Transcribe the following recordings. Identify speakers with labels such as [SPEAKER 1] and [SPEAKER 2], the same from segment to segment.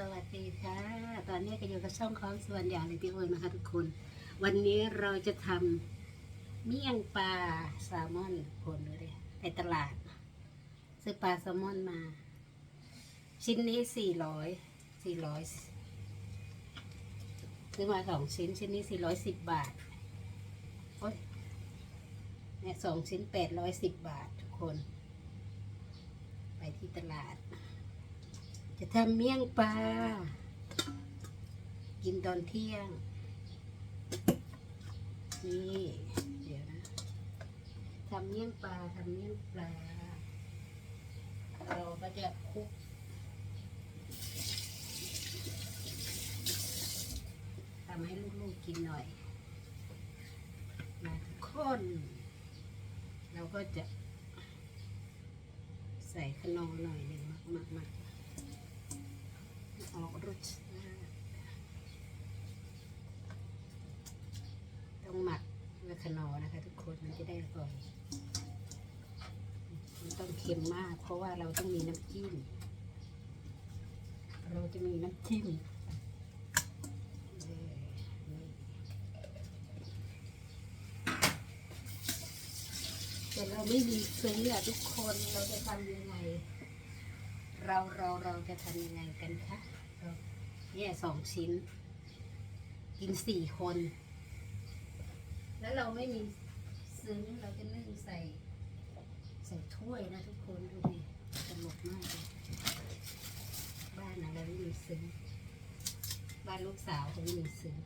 [SPEAKER 1] สวัสดีค่ะ ตอนนี้ก็อยู่กับช่องของสวนยาเลยพี่โอ้ยนะคะทุกคน วันนี้เราจะทำเมี่ยงปลาแซลมอนคนเลยไปตลาด ซื้อปลาแซลมอนมา ชิ้นนี้สี่ร้อยสี่ร้อยซื้อมาสองชิ้น ชิ้นนี้สี่ร้อยสิบบาทโอ้ยเนี่ยสองชิ้นแปดร้อยสิบบาททุกคน ไปที่ตลาด จะทำเมี่ยงปลา กินตอนเที่ยง นี่ เดี๋ยวนะทำเมี่ยงปลาทำเมี่ยงปลา เราก็จะคลุกทำให้ลูกๆกินหน่อยมาทุกคน เราก็จะใส่ขนมหน่อยหนึ่งมากมากมากออก รสชาติต้องหมักด้วยขนอนะคะ ทุกคนมันจะได้อร่อยมันต้องเค็มมาก เพราะว่าเราต้องมีน้ำจิ้มเราจะมีน้ำจิ้มแต่เราไม่มีซื้ออะทุกคนเราจะทำยังไง เราเราเราจะทำยังไงกันคะ เราเนี่ยสองชิ้น กินสี่คน แล้วเราไม่มีซึ้งเราจะนึ่งใส่ ใส่ถ้วยนะทุกคนดูดิตลกมากเลยบ้านอะไรไม่มีซึ้งบ้านลูกสาวเขาไม่มีซึ้ง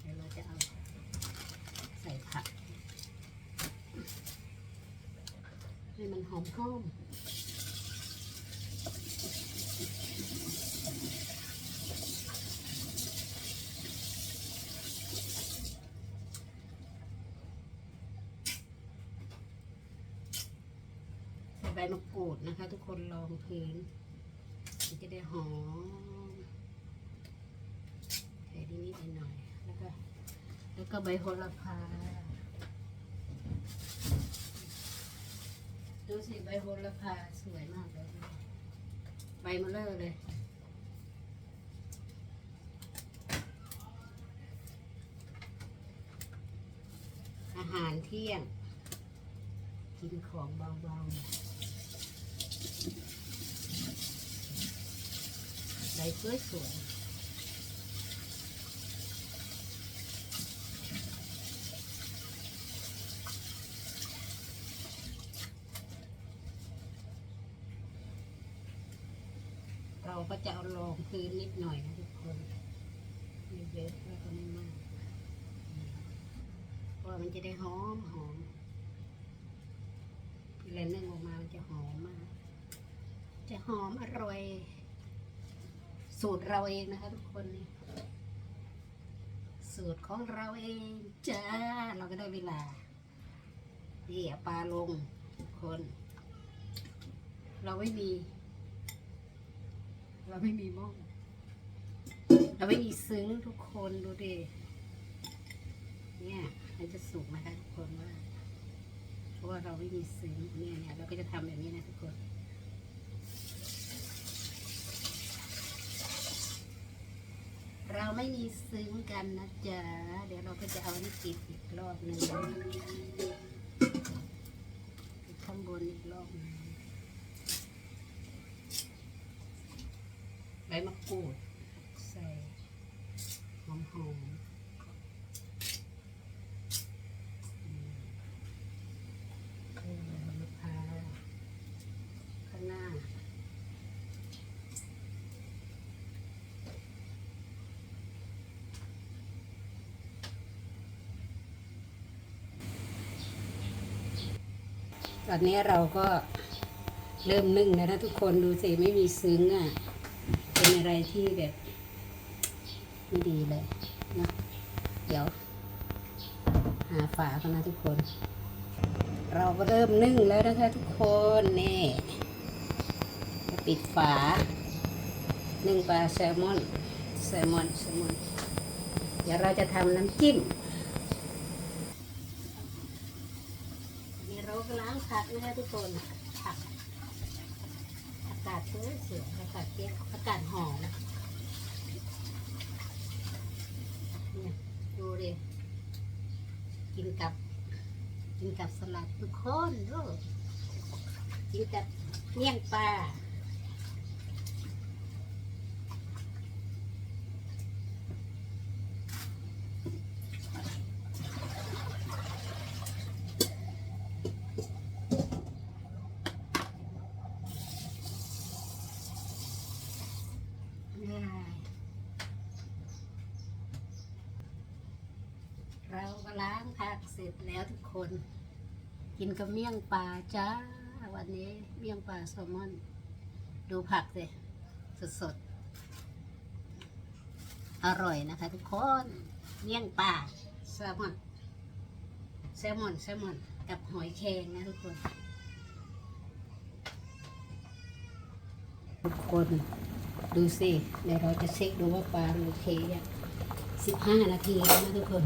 [SPEAKER 1] เดี๋ยวเราจะเอาใส่ผักให้มันหอมหอม ใบมะกรูดนะคะ ทุกคนลองพื้นมันจะได้หอมใส่นิดๆหน่อยแล้วก็แล้วก็ใบโหระพาดูสิใบโหระพาสวยมากเลยใบมาเลอเลยอาหารเที่ยง กินของเบาๆ ใบสวยสวยๆเราก็จะเอารองพื้นนิดหน่อยนะทุกคนไม่เยอะแล้วก็ไม่มากเพราะมันจะได้หอมหอมเวลานึ่งออกมามันจะหอมมาก จะหอมอร่อย สูตรเราเองนะคะทุกคนนี่สูตรของเราเองจ้าเราก็ได้เวลานี่ปลาลงทุกคน เราไม่มี เราไม่มีหม้อเราไม่มีซึ้งทุกคนดูดิเนี่ยมันจะสุกนะคะทุกคนว่าเพราะว่าเราไม่มีซึ้งเนี่ยเนี่ยเราก็จะทำแบบนี้นะทุกคน เราไม่มีซึ้งกันนะจ๊ะ เดี๋ยวเราก็จะเอานี่ปิดอีกรอบหนึ่งปิดข้างบนอีกรอบหนึ่งใบมะกรูดใส่หอมหอมๆอืมเออมะพร้าวข้างหน้า ตอนนี้เราก็เริ่มนึ่งแล้วนะทุกคนดูสิไม่มีซึ้งอะ เป็นอะไรที่แบบไม่ดีเลยนะเดี๋ยว หาฝากันนะทุกคน เราก็เริ่มนึ่งแล้วนะคะทุกคนนี่จะปิดฝา นึ่งปลาแซลมอนแซลมอนแซลมอนเดี๋ยวเราจะทำน้ำจิ้ม นี่เราก็ล้างผักนะคะทุกคนผักผักากาศสวยสวยอากาศเปรี้ยอากาศหอมเนี่ยดูดิกินกับ กินกับสลัดทุกคนดูกินกับเมี่ยงปลาก็ล้างผักเสร็จ แล้วทุกคน กินกับเมี่ยงปลาจ้า วันนี้เมี่ยงปลาแซลมอน ดูผักสิสดๆ อร่อยนะคะทุกคน เมี่ยงปลาแซลมอน แซลมอนแซลมอน กับหอยแครงนะทุกคน ทุกคนดูสิเดี๋ยวเราจะเช็คดูว่าปลาโอเคยังสิบห้านาทีแล้วนะทุกคน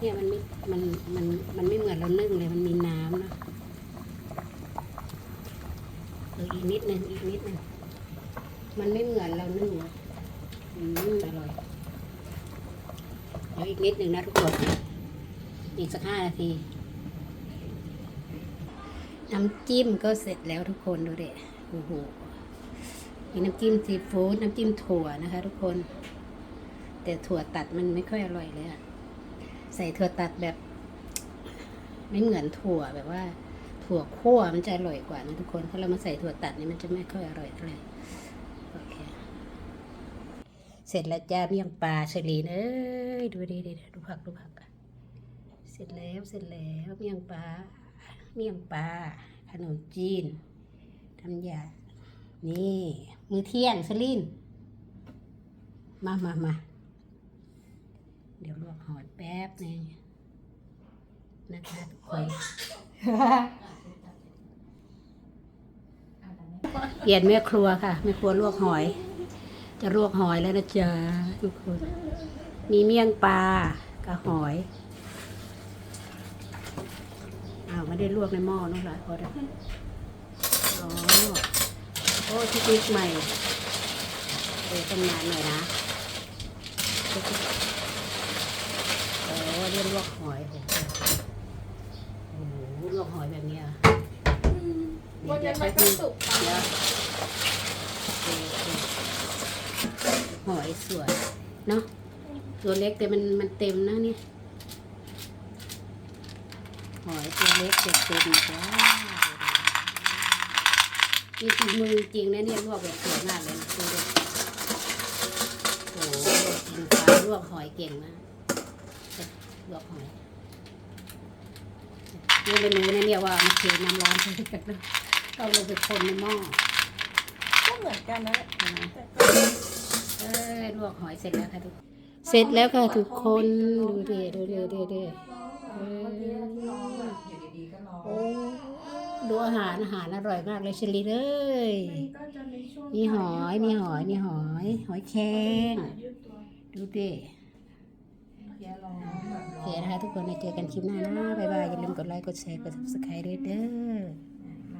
[SPEAKER 1] เนี่ยมันไม่มันมันมันไม่เหมือนเรานึ่งเลยมันมีน้ำนะเอออีกนิดนึงอีกนิดนึงมันไม่เหมือนเรานึ่งอะอืมอร่อยเดี๋ยวอีกนิดหนึ่งนะทุกคนอีกสักห้านาทีน้ำจิ้มก็เสร็จแล้วทุกคนดูเด็โอ้โหมีน้ำจิ้มซีฟู้ดน้ำจิ้มถั่วนะคะ ทุกคน แต่ถั่วตัดมันไม่ค่อยอร่อยเลยอะ ใส่ถั่วตัดแบบ ไม่เหมือนถั่วแบบว่า ถั่วคั่วมันจะอร่อยกว่านะทุกคนถ้าเรามาใส่ถั่วตัดนี่มันจะไม่ค่อยอร่อยเท่าไหร่โอเค เสร็จแล้วจ้าเมี่ยงปลาเฉลีนเอ้ยดูดีดีดูผักดูผักเสร็จแล้วเสร็จแล้วเมี่ยงปลาเมี่ยงปลาขนมจีนทำยานี่ มือเที่ยงสลินมามามา เดี๋ยวลวกหอยแป๊บนึงนะคะทุกคน เปลี่ยนแม่ครัวค่ะแม่ครัวลวกหอย จะลวกหอยแล้วนะจ๊ะทุกคน มีเมี่ยงปลากับหอยอ้าวไม่ได้ลวกในหม้อนู่นละพอได้อ๋อโอ้เทคนิคใหม่เออต้องานหน่อยนะ เทคนิคโอ้เรียนลวกหอยโอ้โหลวกหอยแบบเนี้ย
[SPEAKER 2] วันนั้นมันก็สุก
[SPEAKER 1] เดี๋ยวหอยสวยเนาะตัวเล็กแต่มันมันเต็มนะเนี่ยหอยตัวเล็กเต็มเต็มจ้ามีฝีมือจริงนะเนี่ยลวกแบบสวยมากเลยโอ้โหกินปลาลวกหอยเก่งมาก ลวกหอยนี่ไม่รู้นะเนี่ยว่ามันเทน้ำร้อนใช่ไหมก็ลงไปคนในหม้อ
[SPEAKER 2] ก็เหมือนกันนะ
[SPEAKER 1] ใช่ไหม
[SPEAKER 2] แต่ก็
[SPEAKER 1] เออลวกหอยเสร็จแล้วค่ะทุกเสร็จแล้วค่ะทุกคนดูดิดูดิดูดิเออโอ้ดูอาหารอาหารอร่อยมากเลยเชลีเอ้ย
[SPEAKER 2] มันก็จะมีช่วง
[SPEAKER 1] มีหอยมีหอยมีหอย หอยแครง
[SPEAKER 2] ยืดตัว
[SPEAKER 1] ดู โอเคนะคะ ทุกคนเจอกันคลิปหน้านะบ๊ายบายอย่าลืมกดไลค์กดแชร์กด subscribe ด้วยเด้อ